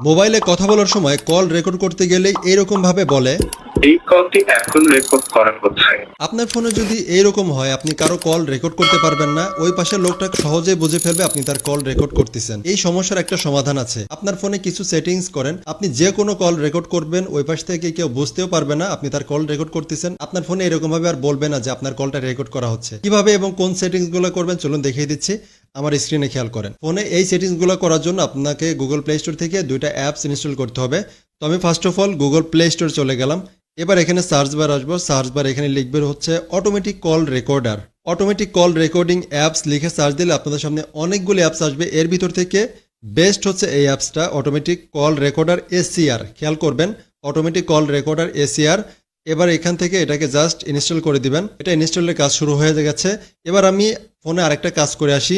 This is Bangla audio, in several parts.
মোবাইলে কথা বলার সময় কল রেকর্ড করতে গেলে এরকম ভাবে বলে এই কলটি এখন রেকর্ড করা কোথায় আপনার ফোনে যদি এইরকম হয়, আপনি কারও কল রেকর্ড করতে পারবেন না, ওই পাশের লোকটা সহজে বুঝে ফেলবে আপনি তার কল রেকর্ড করতেছেন। এই সমস্যার একটা সমাধান আছে। আপনার ফোনে কিছু সেটিংস করেন, আপনি যে কোনো কল রেকর্ড করবেন, ওই পাশ থেকে কেউ বুঝতেও পারবে না আপনি তার কল রেকর্ড করতেছেন। আপনার ফোনে এরকম ভাবে আর বলবে না যে আপনার কলটা রেকর্ড করা হচ্ছে। কীভাবে এবং কোন সেটিংসগুলো করবেন, চলুন দেখিয়ে দিচ্ছি। আমার স্ক্রিনে খেয়াল করেন। ফোনে এই সেটিংসগুলো করার জন্য আপনাকে গুগল প্লে স্টোর থেকে দুইটা অ্যাপস ইনস্টল করতে হবে। তো আমি first of all Google Play Store চলে গেলাম। এবার এখানে সার্চ বার আসব। সার্চ বার এখানে লিখবে হচ্ছে automatic call recorder automatic call recording apps লিখে সার্চ দিলে আপনাদের সামনে অনেকগুলি অ্যাপস আসবে। এর ভিতর থেকে বেস্ট হচ্ছে এই অ্যাপসটা অটোমেটিক কল রেকর্ডার এসিআর খেয়াল করবেন অটোমেটিক কল রেকর্ডার এসিআর এবার এখান থেকে এটাকে জাস্ট ইনস্টল করে দিবেন। এটা ইনস্টলের কাজ শুরু হয়ে গেছে। এবার আমি ফোনে আরেকটা কাজ করে আসি।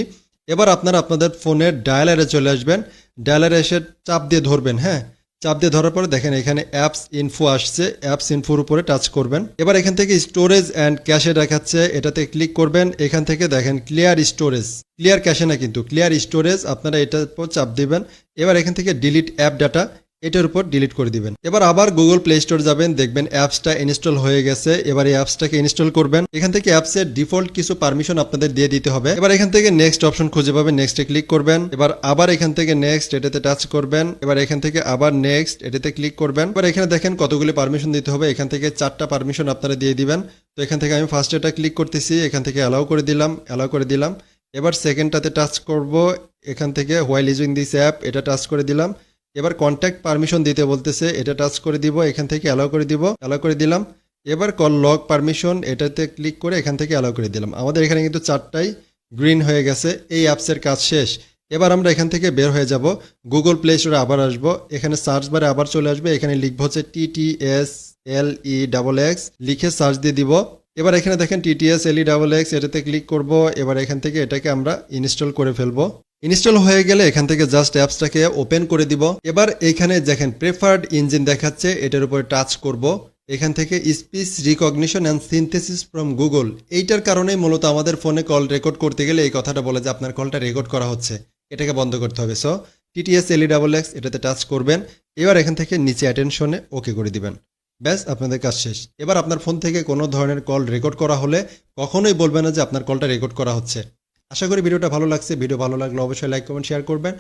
এবার আপনারা আপনাদের ফোনের ডায়ালারে চলে আসবেন। ডায়ালারে এসে চাপ দিয়ে ধরবেন হ্যাঁ? চাপ দিয়ে ধরার পরে দেখেন এখানে অ্যাপস ইনফো আসছে অ্যাপস ইনফোর উপরে টাচ করবেন। এবার এখান থেকে স্টোরেজ অ্যান্ড ক্যাশে দেখাচ্ছে, এটাতে ক্লিক করবেন, এখান থেকে দেখেন ক্লিয়ার স্টোরেজ ক্লিয়ার ক্যাশে না কিন্তু ক্লিয়ার স্টোরেজ আপনারা এটার উপর চাপ দিবেন। এবার এখান থেকে ডিলিট অ্যাপ ডাটা এটার উপর ডিলিট করে দিবেন। এবার আবার গুগল প্লে স্টোর যাবেন, দেখবেন অ্যাপসটা ইনস্টল হয়ে গেছে। এবার এই অ্যাপসটাকে ইনস্টল করবেন। এখান থেকে অ্যাপসের ডিফল্ট কিছু পারমিশন আপনাদের দিয়ে দিতে হবে। এবার এখান থেকে নেক্সট অপশন খুঁজে পাবেন নেক্সটে ক্লিক করবেন। এবার আবার এখান থেকে নেক্সট এটাতে টাচ করবেন। এবার এখান থেকে আবার নেক্সট এটাতে ক্লিক করবেন। এবার এখানে দেখেন কতগুলি পারমিশন দিতে হবে। এখান থেকে চারটা পারমিশন আপনারা দিয়ে দিবেন। তো এখান থেকে আমি ফার্স্ট এটা ক্লিক করতেছি। এখান থেকে অ্যালাউ করে দিলাম অ্যালাউ করে দিলাম। এবার সেকেন্ডটাতে টাচ করব। এখান থেকে হোয়াইল ইউজিং দিস অ্যাপ এটা টাচ করে দিলাম। এবার কন্ট্যাক্ট পারমিশন দিতে বলতেছে, এটা টাচ করে দিব, এখান থেকে অ্যালাউ করে দিব অ্যালাউ করে দিলাম। এবার কল লগ পারমিশন এটাতে ক্লিক করে এখান থেকে অ্যালাউ করে দিলাম। আমাদের এখানে কিন্তু চারটাই গ্রিন হয়ে গেছে, এই অ্যাপসের কাজ শেষ। এবার আমরা এখান থেকে বের হয়ে যাব গুগল প্লে স্টোরে আবার আসব। এখানে সার্চ বারে আবার চলে আসবে, এখানে লিখব হচ্ছে T T S L E double X লিখে সার্চ দিয়ে দিব। এবার এখানে দেখেন টিটিএস এলই ডাবল এক্স এটাতে ক্লিক করব, এবার এখান থেকে এটাকে আমরা ইনস্টল করে ফেলব। ইনস্টল হয়ে গেলে এখান থেকে জাস্ট অ্যাপসটাকে ওপেন করে দিব। এবার এখানে দেখেন প্রেফার্ড ইঞ্জিন দেখাচ্ছে, এটার উপরে টাচ করব। এখান থেকে speech recognition and synthesis from Google. এইটার কারণেই মূলত আমাদের ফোনে কল রেকর্ড করতে গেলে এই কথাটা বলে যে আপনার কলটা রেকর্ড করা হচ্ছে। এটাকে বন্ধ করতে হবে। So, TTS LE double X এটাতে টাচ করবেন। এবার এখান থেকে নিচে অ্যাটেনশনে ওকে করে দিবেন। ব্যাস, আপনাদের কাজ শেষ। এবার আপনার ফোন থেকে কোনো ধরনের কল রেকর্ড করা হলে কখনোই বলবে না যে আপনার কলটা রেকর্ড করা হচ্ছে। আশা করি ভিডিওটা ভালো লাগছে। ভিডিও ভালো লাগলে অবশ্যই লাইক কমেন্ট শেয়ার করবেন।